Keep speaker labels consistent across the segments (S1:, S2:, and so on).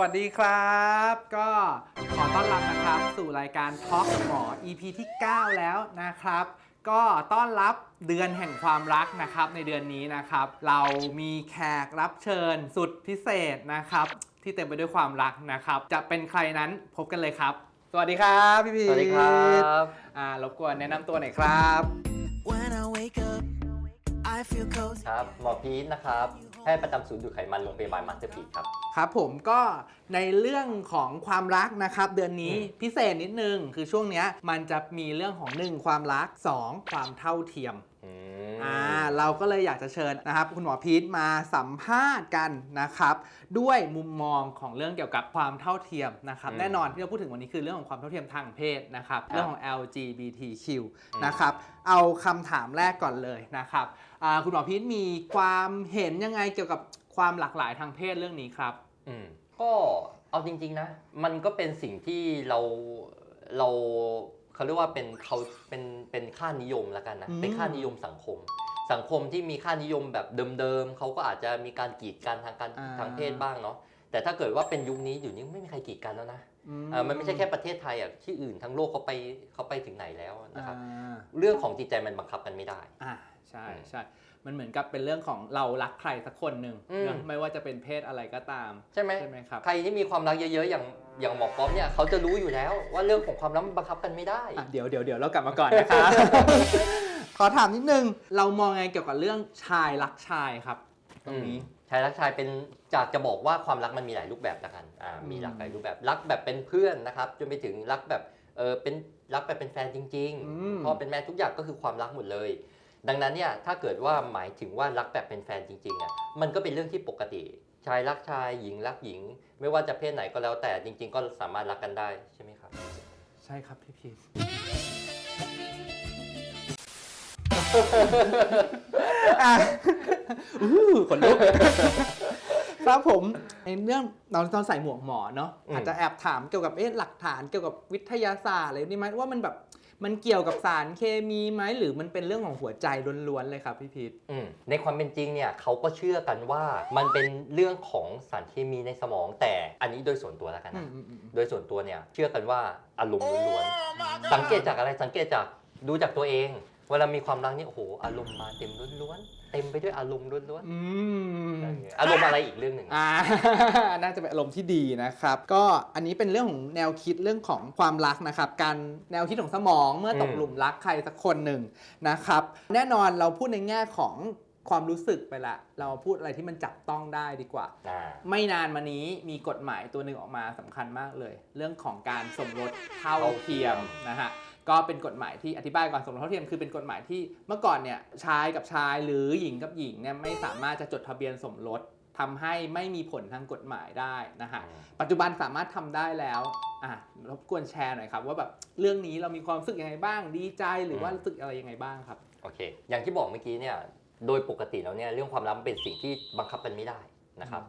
S1: วัสดีครับ ก็ขอต้อนรับนะครับสู่รายการทอ l k หมอ EP ที่ 9 แล้วนะครับ ก็ต้อนรับเดือนแห่งความรักนะครับในเดือนนี้นะครับ เรามีแขกรับเชิญสุดพิเศษนะครับ ที่เต็มไปด้วยความรักนะครับ จะเป็นใครนั้นพบกันเลยครับ สวัสดีครับพี่พี
S2: สวัสดีครับ
S1: อ่ารบกวนแนะนำตัวหน่อยครับ
S3: When I wake up, I feel cozy.
S2: ครับหมอพีทนะครับ แพทย์ประจำศูนย์ดูดไขมันโรงพยาบาลมาสเตอร์พีทครับ
S1: ครับผมก็ในเรื่องของความรักนะครับเดือนนี้
S2: อืม
S1: พิเศษนิดนึง คือช่วงเนี้ยมันจะมีเรื่องของ 1 ความรัก 2 ความเท่าเทียม
S2: อืม
S1: อ่าเราก็เลยอยากจะเชิญนะครับ คุณหมอพีทมาสัมภาษณ์กันนะครับ ด้วยมุมมองของเรื่องเกี่ยวกับความเท่าเทียมนะครับแน่นอนที่เราพูดถึงวันนี้คือเรื่องของความเท่าเทียมทางเพศนะครับ เรื่องของ LGBTQ นะครับ เอาคำถามแรกก่อนเลยนะครับอ่าคุณหมอพีทมีความเห็นยังไงเกี่ยวกับความหลากหลายทางเพศเรื่องนี้ครับ
S2: อืมก็เอาจริง ๆ นะ มันก็เป็นสิ่งที่เราเราเขาเรียกว่าเป็นเขาเป็นเป็นค่านิยมแล้วกันนะ
S1: อืม
S2: เป็นค่านิยมสังคม สังคมที่มีค่านิยมแบบเดิมๆเขาก็อาจจะมีการกีดกันทางการ
S1: อ่า
S2: ทางเพศบ้างเนาะแต่ถ้าเกิดว่าเป็นยุคนี้อยู่นี้ไม่มีใครกีดกันแล้วนะเออมันไม่ใช่แค่ประเทศไทยอะที่อื่นทั้งโลกเขาไปเขาไปถึงไหนแล้วนะครับ
S1: อ่า
S2: เรื่องของจิตใจมันบังคับกันไม่ได้
S1: อ่าใช่
S2: อืม
S1: ใช่มันเหมือนกับเป็นเรื่องของเรารักใครสักคนหนึ่ง
S2: อืม
S1: นะไม่ว่าจะเป็นเพศอะไรก็ตาม
S2: ใช่ไหม
S1: ใช่ไหมครับ
S2: ใครที่มีความรักเยอะๆ อย่างอย่างหมอก๊อฟเนี่ยเขาจะรู้อยู่แล้วว่าเรื่องของความรักมันบังคับกันไม่ได้
S1: อะเดี๋ยวเดี๋ยวเดี๋ยวเรากลับมาก่อนนะครับขอถามนิดนึง เรามองไงเกี่ยวกับเรื่องชายรักชายครับตรงนี้
S2: ชายรักชายเป็นจากจะบอกว่าความรักมันมีหลายรูปแบบละกันอ่า
S1: อืม
S2: มีหลากหลายรูปแบบรักแบบเป็นเพื่อนนะครับจนไปถึงรักแบบเออเป็นรักแบบเป็นแฟนจริง
S1: อืม
S2: ๆพอเป็นแฟนทุกอย่างก็คือความรักหมดเลย ดังนั้นเนี่ยถ้าเกิดว่าหมายถึงว่ารักแบบเป็นแฟนจริงๆอะมันก็เป็นเรื่องที่ปกติ ชายรักชายหญิงรักหญิง ไม่ว่าจะเพศไหนก็แล้วแต่จริง ๆ ก็สามารถรักกันได้ใช่ไหมครับ
S1: ใช่ครับพี่พีทอะอู้ขนลุก ครับผมในเรื่องเราตอนใส่หมวกหมอเนาะ
S2: อืม
S1: อาจจะแอบถามเกี่ยวกับเอ๊ะหลักฐานเกี่ยวกับวิทยาศาสตร์อะไรนี่ไหมว่ามันแบบ มันเกี่ยวกับสารเคมีไหมหรือมันเป็นเรื่องของหัวใจล้วนๆเลยครับพี่พีท
S2: อืมในความเป็นจริงเนี่ยเขาก็เชื่อกันว่ามันเป็นเรื่องของสารเคมีในสมองแต่อันนี้โดยส่วนตัวแล้วกัน
S1: อื
S2: นะ
S1: มอืมอืม
S2: โดยส่วนตัวเนี่ยเชื่อกันว่าอารมณ์ล้วนๆสังเกตจากอะไรสังเกตจากดูจากตัวเอง เวลามีความรักเนี่ยโอ้โหอารมณ์มาเต็มล้วนๆเต็มไปด้วยอารมณ์ล้วน
S1: อืม
S2: ๆอารมณ์อะไรอีกเรื่องหนึ่ง
S1: อ่า น่าจะเป็นอารมณ์ที่ดีนะครับ ก็อันนี้เป็นเรื่องของแนวคิดเรื่องของความรักนะครับ การแนวคิดของสมองเมื่อตกหลุมรักใครสักคนหนึ่งนะครับ แน่นอนเราพูดในแง่ของความรู้สึกไปละ เราพูดอะไรที่มันจับต้องได้ดีกว่า
S2: อ่า
S1: ไม่นานมานี้มีกฎหมายตัวหนึ่งออกมาสำคัญมากเลย เรื่องของการสมรสเท่าเทียมนะฮะ ก็เป็นกฎหมายที่อธิบายก่อนสมรสเท่าเทียมคือเป็นกฎหมายที่เมื่อก่อนเนี่ยชายกับชายหรือหญิงกับหญิงเนี่ยไม่สามารถจะจดทะเบียนสมรสทำให้ไม่มีผลทางกฎหมายได้นะฮะ ปัจจุบันสามารถทำได้แล้วอะรบกวนแชร์หน่อยครับ ว่าแบบเรื่องนี้เรามีความรู้สึกยังไงบ้าง ดีใจหรือว่ารู้สึกอะไรยังไงบ้างครับ
S2: โอเค อย่างที่บอกเมื่อกี้เนี่ย โดยปกติแล้วเนี่ยเรื่องความรักมันเป็นสิ่งที่บังคับกันไม่ได้นะครับ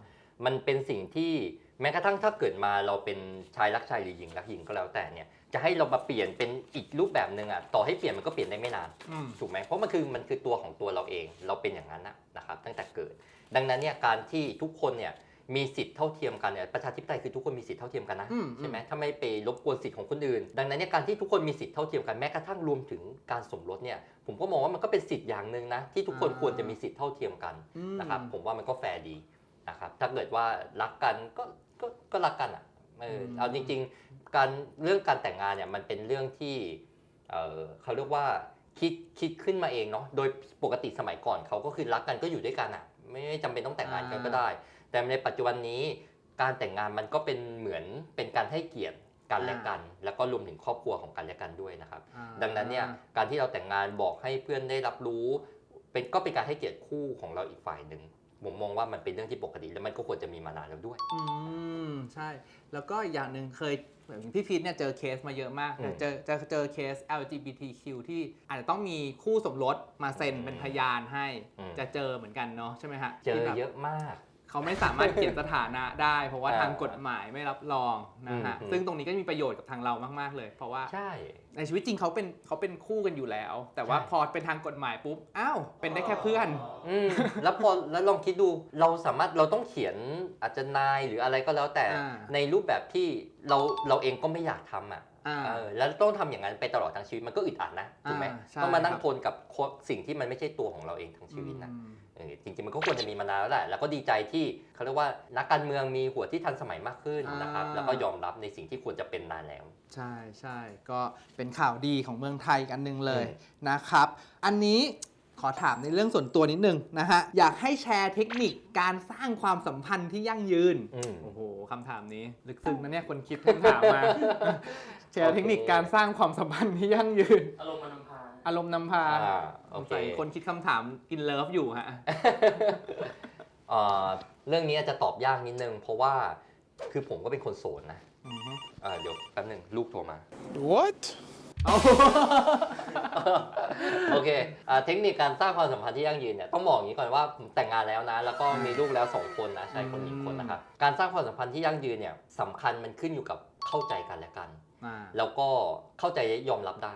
S2: มันเป็นสิ่งที่ แม้กระทั่งถ้าเกิดมาเราเป็นชายรักชายหรือหญิงรักหญิงก็แล้วแต่เนี่ยจะให้เรามาเปลี่ยนเป็นอีกรูปแบบหนึ่งอะต่อให้เปลี่ยนมันก็เปลี่ยนได้ไม่นาน
S1: อืม
S2: ถูกไหมเพราะมันคือมันคือตัวของตัวเราเอง เราเป็นอย่างนั้นนะนะครับ ตั้งแต่เกิด ดังนั้นเนี่ยการที่ทุกคนเนี่ยมีสิทธิ์เท่าเทียมกันเนี่ยประชาธิปไตยคือทุกคนมีสิทธิ์เท่าเทียมกันนะ
S1: อืม
S2: ใช่ไหมถ้าไม่ไปรบกวนสิทธิ์ของคนอื่น ดังนั้นเนี่ยการที่ทุกคนมีสิทธิ์เท่าเทียมกันแม้กระทั่งรวมถึงการสมรสเนี่ยผมก็มองว่ามันก็เป็นสิทธิ์อย่างหนึ่งนะที่ทุกคน
S1: อ่า
S2: ควรจะมีสิทธิ์เท่าเทียมกัน
S1: อืม
S2: นะครับผมว่ามันก็แฟร์ดีนะครับถ้าเกิดว่ารักกันก็ ก็ก็รักกันอะเอออ
S1: ม
S2: เอาจริง ๆ การเรื่องการแต่งงานเนี่ยมันเป็นเรื่องที่เออเขาเรียกว่าคิดคิดขึ้นมาเองเนาะโดยปกติสมัยก่อนเขาก็คือรักกันก็อยู่ด้วยกันอะ ไม่ไม่จำเป็นต้องแต่งงานกันก็ได้ แต่ในปัจจุบันนี้การแต่งงานมันก็เป็นเหมือนเป็นการให้เกียรติกันและกัน แล้วก็รวมถึงครอบครัวของกันและกันด้วยนะครับ
S1: อ่า
S2: ดังนั้นเนี่ยการที่เราแต่งงานบอกให้เพื่อนได้รับรู้ เป็นก็เป็นการให้เกียรติคู่ของเราอีกฝ่ายหนึ่ง ผมมองว่ามันเป็นเรื่องที่ปกติ แล้วมันก็ควรจะมีมานานแล้วด้วย
S1: อืมใช่ แล้วก็อย่างหนึ่งเคยเหมือนพี่พีทเนี่ยเจอเคสมาเยอะมาก
S2: อืม
S1: เจอเจอเจอเคส LGBTQ ที่อาจจะต้องมีคู่สมรสมาเซ็น
S2: อืม
S1: เป็นพยานให้
S2: อืม
S1: จะเจอเหมือนกันเนาะใช่ไหมฮะ
S2: เจอ
S1: ที่แบบ
S2: เยอะมาก
S1: เขาเขาไม่สามารถเขียนสถานะได้ เพราะว่า
S2: อ่า
S1: ทางกฎหมายไม่รับรองนะฮะ
S2: อืม
S1: ซึ่งตรงนี้ก็มีประโยชน์กับทางเรามาก ๆ เลย เพราะว่า
S2: ใช่
S1: ในชีวิตจริงเขาเป็นเขาเป็นคู่กันอยู่แล้ว แต่ว่า
S2: ใช่
S1: พอเป็นทางกฎหมายปุ๊บอ้าวเป็นได้แค่เพื่อน
S2: อืมแล้วพอแล้วลองคิดดูเราสามารถเราต้องเขียนอาจจะนายหรืออะไรก็แล้วแต่
S1: อ่า
S2: ในรูปแบบที่เราเราเองก็ไม่อยากทำอะ
S1: อ่า
S2: เออแล้วต้องทำอย่างนั้นไปตลอดทั้งชีวิตมันก็อึดอัดนะถูกไหม
S1: อ่าใช่
S2: ต้องมานั่ง
S1: ครับ
S2: ทนกับสิ่งที่มันไม่ใช่ตัวของเราเองทั้งชีวิตนะ
S1: อืม
S2: เออจริงๆมันก็ควรจะมีมานานแล้วแหละแล้วก็ดีใจที่เขาเรียกว่านักการเมืองมีหัวที่ทันสมัยมากขึ้นนะครับ
S1: อ่า
S2: แล้วก็ยอมรับในสิ่งที่ควรจะเป็นนานแล้ว
S1: ใช่ใช่ก็เป็นข่าวดีของเมืองไทยอีกอันหนึงเลย
S2: อืม
S1: นะครับ อันนี้ ขอถามในเรื่องส่วนตัวนิดนึงนะฮะ อยากให้แชร์เทคนิคการสร้างความสัมพันธ์ที่ยั่งยืน
S2: อืม
S1: โอ้โหคำถามนี้ ลึกซึ้งนะเนี่ยคนคิดคำถามมา แชร์เทคนิคการสร้างความสัมพันธ์ที่ยั่งยืน
S4: อารมณ์มันนำพา
S1: อารมณ์นำพา
S2: อ่า
S1: ส
S2: โองเค
S1: สัยคนคิดคำถามกินเลิฟอยู่ฮะ
S2: เอ่อเรื่องนี้อาจจะตอบยากนิดนึง เพราะว่าคือผมก็เป็นคนโสดนะ
S1: อือฮึ
S2: เอ่อเดี๋ยวแป๊บหนึงลูกโทรมา
S5: What?
S1: เอา
S2: โอเคอ่าเทคนิคการสร้างความสัมพันธ์ที่ยั่งยืนเนี่ยต้องบอกอย่างนี้ก่อนว่าผมแต่งงานแล้วนะ แล้วก็มีลูกแล้วสองคนนะชายคนหญิงคนนะครับการสร้างความสัมพันธ์ที่ยั่งยืนเนี่ยสำคัญมันขึ้นอยู่กับเข้าใจกันและกัน
S1: อ่า
S2: แล้วก็เข้าใจยอมรับได้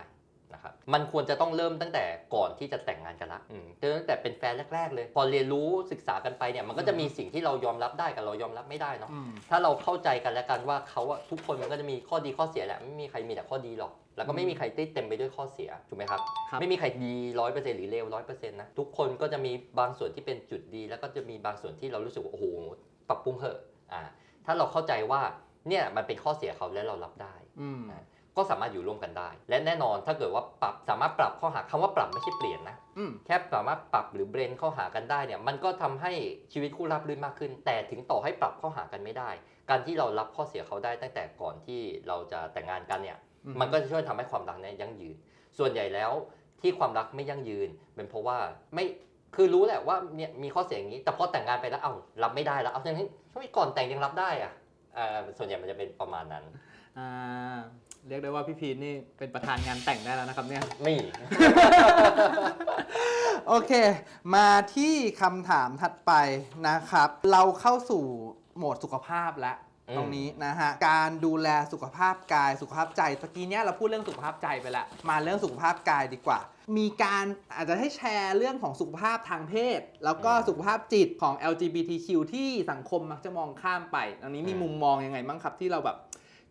S2: นะครับมันควรจะต้องเริ่มตั้งแต่ก่อนที่จะแต่งงานกันละอืมตั้งแต่เป็นแฟนแรก ๆ เลย พอเรียนรู้ศึกษากันไปเนี่ยมันก็จะมีสิ่งที่เรายอมรับได้กับเรายอมรับไม่ได้เนาะ
S1: อืม
S2: ถ้าเราเข้าใจกันและกันว่าเขาอะทุกคนมันก็จะมีข้อดีข้อเสียแหละไม่มีใครมีแต่ข้อดีหรอกแล้วก็ไม่มีใครได้เต็มไปด้วยข้อเสียถูกไหมครับ
S1: ครับ
S2: ไม่มีใครดีร้อยเปอร์เซ็นต์หรือเลวร้อยเปอร์เซ็นต์นะทุกคนก็จะมีบางส่วนที่เป็นจุดดี แล้วก็จะมีบางส่วนที่เรารู้สึกว่าโอ้โหปรับปรุงเหอะอ่าถ้าเราเข้าใจว่าเนี่ยมันเป็นข้อเสียเขาและเรารับได้
S1: อืม
S2: ก็สามารถอยู่ร่วมกันได้ และแน่นอนถ้าเกิดว่าปรับสามารถปรับข้อหาคำว่าปรับไม่ใช่เปลี่ยนนะ
S1: อืม
S2: แค่สามารถปรับหรือเบรนเข้าหากันได้เนี่ยมันก็ทำให้ชีวิตคู่ราบรื่นมากขึ้น แต่ถึงต่อให้ปรับเข้าหากันไม่ได้ การที่เรารับข้อเสียเขาได้ตั้งแต่ก่อนที่เราจะแต่งงานกันเนี่ย
S1: อืม
S2: มันก็จะช่วยทำให้ความรักเนี่ยยั่งยืน ส่วนใหญ่แล้วที่ความรักไม่ยั่งยืน เป็นเพราะว่าไม่คือรู้แหละว่าเนี่ยมีข้อเสียอย่างนี้ แต่พอแต่งงานไปแล้วเอ้ารับไม่ได้แล้วเอาอย่างนี้ทำไมก่อนแต่งยังรับได้อะอ่าส่วนใหญ่มันจะเป็นประมาณนั้น
S1: อ่า เรียกได้ว่าพี่พีทนี่เป็นประธานงานแต่งได้แล้วนะครับเนี่ย
S2: ไม่
S1: โอเค มาที่คำถามถัดไปนะครับ เราเข้าสู่โหมดสุขภาพแล้ว
S2: อืม
S1: ตรงนี้นะฮะ การดูแลสุขภาพกายสุขภาพใจตะกี้เนี้ยเราพูดเรื่องสุขภาพใจไปแล้วมาเรื่องสุขภาพกายดีกว่า มีการอาจจะให้แชร์เรื่องของสุขภาพทางเพศ แล้วก็สุขภาพจิตของ LGBTQ ที่สังคมมักจะมองข้ามไป อันนี้มีมุมมองยังไงบ้างครับที่เราแบบ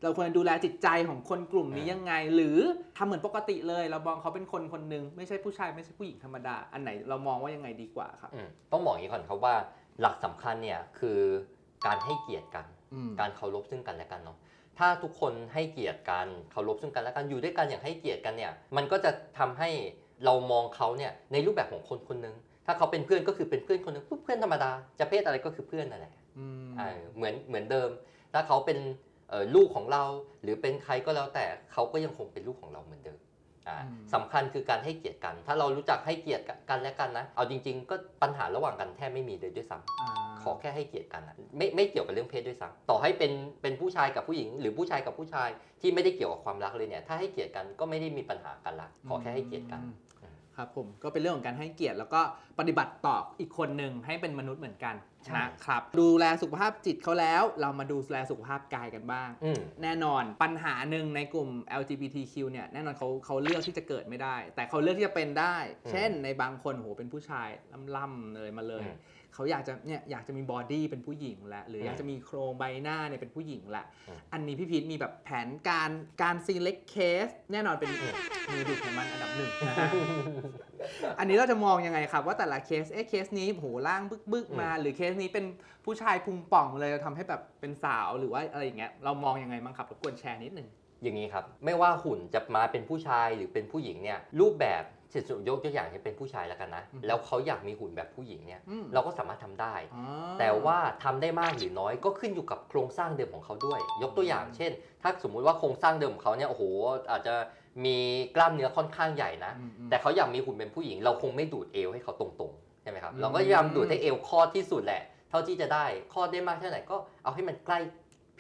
S1: เราควรจะดูแลจิตใจของคนกลุ่มนี้ยังไง หรือทำเหมือนปกติเลย เรามองเขาเป็นคนคนหนึ่งไม่ใช่ผู้ชายไม่ใช่ผู้หญิงธรรมดา อันไหนเรามองว่ายังไงดีกว่าครับ
S2: อืมต้องบอกอย่างนี้ก่อนครับว่าหลักสำคัญเนี่ยคือการให้เกียรติกัน
S1: อืม
S2: การเคารพซึ่งกันและกันเนาะถ้าทุกคนให้เกียรติกันเคารพซึ่งกันและกันอยู่ด้วยกันอย่างให้เกียรติกันเนี่ยมันก็จะทำให้เรามองเขาเนี่ยในรูปแบบของคนคนหนึงถ้าเขาเป็นเพื่อนก็คือเป็นเพื่อนคนหนึงเพื่อนธรรมดาจะเพศอะไรก็คือเพื่อนนั่นแหละ
S1: อืม
S2: เออเหมือนเหมือนเดิม ถ้าเขาเป็นเอ่อ ลูกของเราหรือเป็นใครก็แล้วแต่เขาก็ยังคงเป็นลูกของเราเหมือนเดิมอ่าสำคัญคือการให้เกียรติกัน ถ้าเรารู้จักให้เกียรติกันและกันนะ เอาจริง ๆ ก็ปัญหาระหว่างกันแทบไม่มีเลยด้วยซ้ำ
S1: อ่า
S2: ขอแค่ให้เกียรติกันอะไม่ไม่เกี่ยวกับเรื่องเพศด้วยซ้ำต่อให้เป็นเป็นผู้ชายกับผู้หญิง หรือผู้ชายกับผู้ชายที่ไม่ได้เกี่ยวกับความรักเลยเนี่ยถ้าให้เกียรติกันก็ไม่ได้มีปัญหากันละขอแค่ให้เกียรติกัน
S1: อืม ครับผมก็เป็นเรื่องของการให้เกียรติ แล้วก็ปฏิบัติต่ออีกคนหนึ่งให้เป็นมนุษย์เหมือนกัน
S2: ใช่
S1: นะครับ ดูแลสุขภาพจิตเขาแล้ว เรามาดูแลสุขภาพกายกันบ้าง
S2: อืม
S1: แน่นอนปัญหาหนึ่งในกลุ่ม LGBTQ เนี่ยแน่นอนเขาเขาเลือกที่จะเกิดไม่ได้ แต่เขาเลือกที่จะเป็นได้
S2: อืม
S1: เช่นในบางคนโหเป็นผู้ชายล่ำๆเลยมาเลย
S2: อืม
S1: เขาอยากจะเนี่ยอยากจะมีบอดี้เป็นผู้หญิงและหรืออ
S2: ม
S1: อยากจะมีโครงใบหน้าเนี่ยเป็นผู้หญิงละ
S2: อืม
S1: อันนี้พี่พีทมีแบบแผนการการ select case แน่นอนเป็น
S2: อืม
S1: มือดูดไขมันอันดับหนึ่งนะฮะอันนี้เราจะมองยังไงครับ ว่าแต่ละเคสเอ๊ะเคสนี้โหร่างบึกบึกๆมา หรือเคสนี้เป็นผู้ชายพุงป่องเลยทำให้แบบเป็นสาวหรือว่าอะไรอย่างเงี้ยเรามองยังไงบ้างครับรบกวนแชร์นิดหนึ่ง
S2: อย่างนี้ครับ ไม่ว่าหุ่นจะมาเป็นผู้ชายหรือเป็นผู้หญิงเนี่ยรูปแบบเช่นยกตัวอย่างจะเป็นผู้ชายแล้วกันนะ
S1: อืม
S2: แล้วเขาอยากมีหุ่นแบบผู้หญิงเนี่ย
S1: อืม
S2: เราก็สามารถทำได้
S1: อ๋อ
S2: แต่ว่าทำได้มากหรือน้อยก็ขึ้นอยู่กับโครงสร้างเดิมของเขาด้วย ยกตัวอย่างเช่น ถ้าสมมุติว่าโครงสร้างเดิมของเขาเนี่ยโอ้โหอาจจะมีกล้ามเนื้อค่อนข้างใหญ่นะ
S1: อืมอืม
S2: แต่เขาอยากมีหุ่นเป็นผู้หญิง เราคงไม่ดูดเอวให้เขาตรงๆใช่ไหมครับ
S1: อืม
S2: เราก็พยายามดูดให้เอวคลอดที่สุดแหละ เท่าที่จะได้คลอดได้มากแค่ไหนก็เอาให้มันใกล้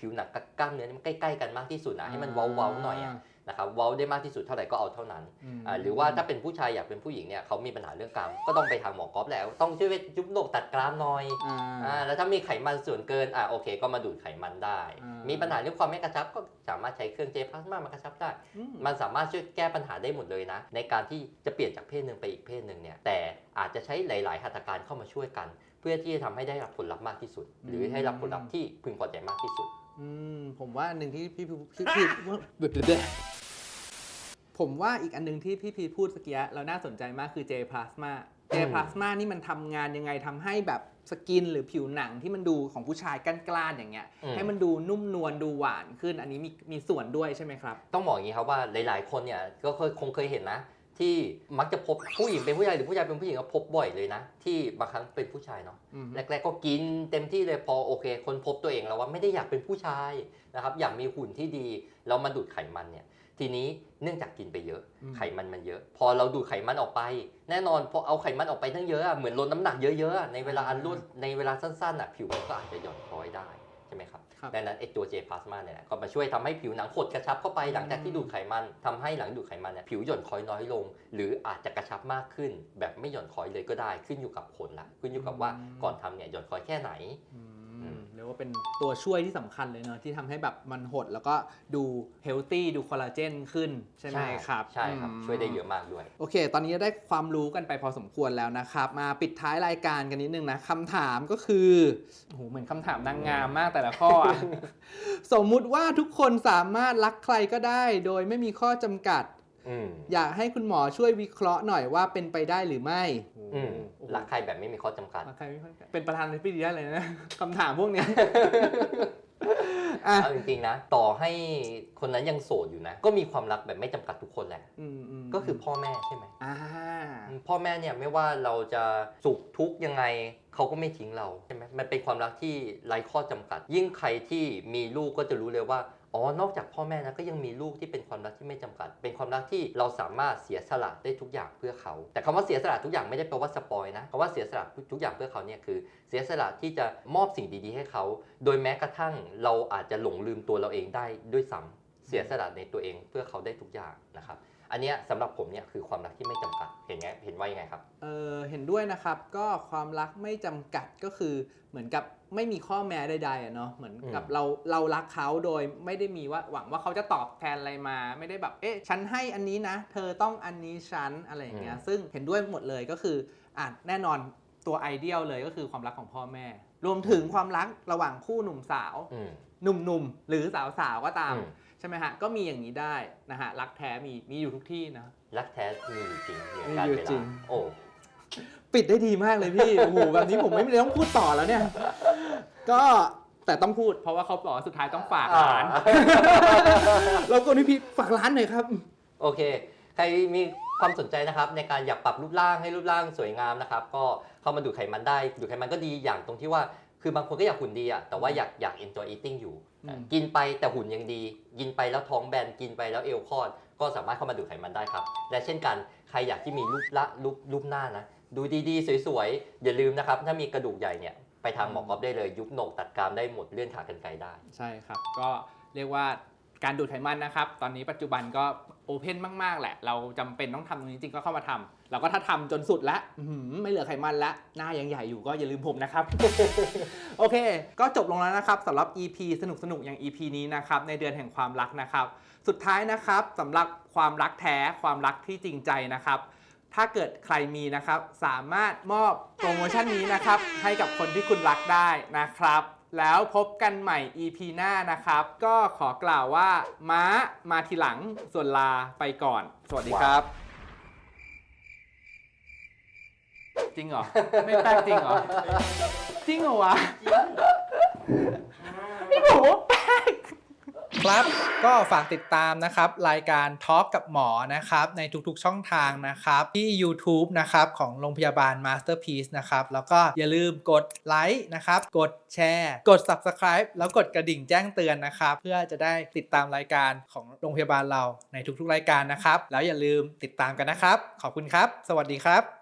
S2: ผิวหนังกับกล้ามเนื้อนี่มันใกล้ๆกันมากที่สุดนะให้มันเว้าๆหน่อยอะนะครับเว้าได้มากที่สุดเท่าไหร่ก็เอาเท่านั้น
S1: ม
S2: อ่าหรือว่าถ้าเป็นผู้ชายอยากเป็นผู้หญิงเนี่ยเขามีปัญหาเรื่องกรามก็ต้องไปทางหมอกอฟแล้ว ต้องช่วยยุบโหนกตัดกรามหน่อย
S1: อ่า
S2: อ่าแล้วถ้ามีไขมันส่วนเกินอ่าโอเค ก็มาดูดไขมันได้
S1: อ่ามี
S2: มีปัญหาเรื่องความไม่กระชับก็สามารถใช้เครื่องเจพลาสมามากระชับได้
S1: อืม
S2: มันสามารถช่วยแก้ปัญหาได้หมดเลยนะ ในการที่จะเปลี่ยนจากเพศหนึ่งไปอีกเพศหนึ่งเนี่ยแต่อาจจะใช้หลาย ๆ หัตถการเข้ามาช่วยกัน เพื่อที่จะทำให้ได้รับผลลัพธ์มากที่สุด หรือให้รับผลลัพธ์ที่พึงพอใจมากที่สุด
S1: อืมผมว่าอันหนึ่งที่พี่พีพี่พี่ว่าผมว่าอีกอันหนึงที่พี่พีพูดสกเกียเราน่าสนใจมากคือ J plasma J
S2: อืม
S1: plasma นี่มันทำงานยังไงทำให้แบบสกินหรือผิวหนังที่มันดูของผู้ชายก้านๆอย่างเงี้ย
S2: อืม
S1: ให้มันดูนุ่มนวลดูหวานขึ้น อันนี้มีมีส่วนด้วยใช่ไหมครับ
S2: ต้องบอกอย่างนี้ครับว่าหลาย ๆ คนเนี่ยก็เคยคงเคยเห็นนะ ที่มักจะพบผู้หญิงเป็นผู้ชายหรือผู้ชายเป็นผู้หญิงก็พบบ่อยเลยนะ ที่บางครั้งเป็นผู้ชายเนาะ
S1: อืม
S2: แรกๆก็กินเต็มที่เลยพอโอเค คนพบตัวเองแล้วว่าไม่ได้อยากเป็นผู้ชายนะครับอยากมีหุ่นที่ดีเรามาดูดไขมันเนี่ยทีนี้เนื่องจากกินไปเยอะ
S1: อืม
S2: ไขมันมันเยอะ พอเราดูดไขมันออกไป แน่นอนพอเอาไขมันออกไปทั้งเยอะอะเหมือนลดน้ำหนักเยอะๆอะในเวลาอันรวดในเวลาสั้นๆอะผิวมันก็อาจจะหย่อนคล้อยได้ ใช่ไหมครับ
S1: ครับ
S2: ดังนั้นไอ้ตัวเจพลาสมาเนี่ยแหละก็มาช่วยทำให้ผิวหนังหดกระชับเข้าไปหลังจากที่ดูดไขมันทำให้หลังดูดไขมันเนี่ยผิวหย่อนคล้อยน้อยลง หรืออาจจะกระชับมากขึ้น แบบไม่หย่อนคล้อยเลยก็ได้ขึ้นอยู่กับผลละขึ้นอยู่กับว่าก่อนทำเนี่ยหย่อนคล้อยแค่ไหน
S1: อืม
S2: อืม
S1: เรียก ว่าเป็นตัวช่วยที่สำคัญเลยเนอะที่ทำให้แบบมันหดแล้วก็ดูเฮลตี้ดูคอลลาเจนขึ้น ใช่ไหมครับ
S2: ใช่ครับ
S1: อืม
S2: ช่วยได้เยอะมากด้วย
S1: โอเค ตอนนี้ได้ความรู้กันไปพอสมควรแล้วนะครับ มาปิดท้ายรายการกันนิดนึงนะคำถามก็คือโอ้โหเหมือนคำถามนางงามมากแต่ละข้ออะสมมุติว่าทุกคนสามารถรักใครก็ได้ โดยไม่มีข้อจำกัด
S2: อืม
S1: อยากให้คุณหมอช่วยวิเคราะห์หน่อยว่าเป็นไปได้หรือไม่
S2: อืม
S1: โอ้โห
S2: รักใครแบบไม่มีข้อจำกัด
S1: รักใครไม่ค่อยเป็นประธานในพิธีได้เลยนะคำถามพวกเนี้ยอะ
S2: เอาจริงๆนะ ต่อให้คนนั้นยังโสดอยู่นะ ก็มีความรักแบบไม่จำกัดทุกคนแหละ
S1: อืมม
S2: ก็คือพ่อแม่ใช่ไหม
S1: อ่า
S2: พ่อแม่เนี่ยไม่ว่าเราจะสุขทุกข์ยังไงเขาก็ไม่ทิ้งเราใช่ไหมมันเป็นความรักที่ไร้ข้อจำกัด ยิ่งใครที่มีลูกก็จะรู้เลยว่า อ๋อนอกจากพ่อแม่นะก็ยังมีลูกที่เป็นความรักที่ไม่จำกัด เป็นความรักที่เราสามารถเสียสละได้ทุกอย่างเพื่อเขา แต่คำว่าเสียสละทุกอย่างไม่ได้แปลว่าสปอยนะคำว่าเสียสละทุกอย่างเพื่อเขาเนี่ยคือ เสียสละที่จะมอบสิ่งดีๆ ให้เขา โดยแม้กระทั่งเราอาจจะหลงลืมตัวเราเองได้ด้วยซ้ำเสียสละในตัวเองเพื่อเขาได้ทุกอย่างนะครับ อันเนี้ยสำหรับผมเนี่ยคือความรักที่ไม่จำกัด เห็นไงเห็นว่ายังไงครับ
S1: เออเห็นด้วยนะครับก็ความรักไม่จำกัดก็คือเหมือนกับไม่มีข้อแม้ใดๆอะเนาะเหมือนกับ
S2: อืม
S1: เราเรารักเขาโดยไม่ได้มีว่าหวังว่าเขาจะตอบแทนอะไรมา ไม่ได้แบบเอ๊ะฉันให้อันนี้นะ เธอต้องอันนี้ฉันอะไรอย่างเงี้ยซึ่งเห็นด้วยหมดเลยก็คืออะแน่นอนตัวไอเดียลเลยก็คือความรักของพ่อแม่ รวมถึงความรักระหว่างคู่หนุ่มสาว
S2: อืม
S1: หนุ่มๆ หรือสาวๆ ก็ตาม
S2: อืม
S1: ใช่ไหมฮะ ก็มีอย่างนี้ได้นะฮะ รักแท้มีมีอยู่ทุกที่นะ
S2: รักแท้มีอยู่จริงเหมือน
S1: มี
S2: การ
S1: อยู่
S2: เว
S1: จริ
S2: ลางโอ้
S1: ปิดได้ดีมากเลยพี่โอ้โหแบบนี้ผมไม่ได้ต้องพูดต่อแล้วเนี่ย ก็แต่ต้องพูด เพราะว่าเขาบอกว่าสุดท้ายต้องฝากร้านเราคนพี่พีฝากร้านหน่อยครับ
S2: โอเค ใครมีความสนใจนะครับ ในการอยากปรับรูปร่างให้รูปร่างสวยงามนะครับ ก็เข้ามาดูดไขมันได้ดูดไขมันก็ดีอย่างตรงที่ว่าคือบางคนก็อยากหุ่นดีอะแต่ว่าอยากอยาก enjoy eating อยู่
S1: อืม
S2: กินไปแต่หุ่นยังดี กินไปแล้วท้องแบนกินไปแล้วเอวคลอด ก็สามารถเข้ามาดูดไขมันได้ครับ และเช่นกันใครอยากที่มีรูปละรูปรูปหน้านะดูดีๆ สวยๆ อย่าลืมนะครับ ถ้ามีกระดูกใหญ่เนี่ยไปทางหมอกรอบได้เลย ยุบโหนกตัดกรามได้หมดเลื่อนขากรรไกรได้
S1: ใช่ครับ ก็เรียกว่าการดูดไขมันนะครับ ตอนนี้ปัจจุบันก็โอ เพนมากๆ แหละ เราจำเป็นต้องทำตรงนี้จริงก็เข้ามาทำเราก็ถ้าทำจนสุดล้วอื้อหือไม่เหลือไขมันล้วหน้ายังใหญ่อยู่ก็อย่าลืมผมนะครับ โอเค ก็จบลงแล้วนะครับสำหรับ EP สนุกๆอย่าง EP นี้นะครับในเดือนแห่งความรักนะครับ สุดท้ายนะครับสำหรับความรักแท้ความรักที่จริงใจนะครับถ้าเกิดใครมีนะครับ สามารถมอบโปรโมชั่นนี้นะครับ ให้กับคนที่คุณรักได้นะครับ แล้วพบกันใหม่ EP หน้านะครับ ก็ขอกล่าวว่า ม้ามาทีหลังส่วนลาไปก่อน สวัสดีครับ จริงเหรอ ไม่แปลกจริงเหรอ จริงเหรอวะพี่บอกว่าแปลก ครับ ก็ฝากติดตามนะครับ รายการทอ l k กับหมอนะครับ ในทุกๆช่องทางนะครับ ที่ YouTube นะครับ ของโรงพยาบาล Masterpiece นะครับ แล้วก็อย่าลืมกดไลค์นะครับ กดแชร์ กด Subscribe แล้วกดกระดิ่งแจ้งเตือนนะครับ เพื่อจะได้ติดตามรายการของโรงพยาบาลเราในทุกๆ รายการนะครับ แล้วอย่าลืมติดตามกันนะครับ ขอบคุณครับ สวัสดีครับ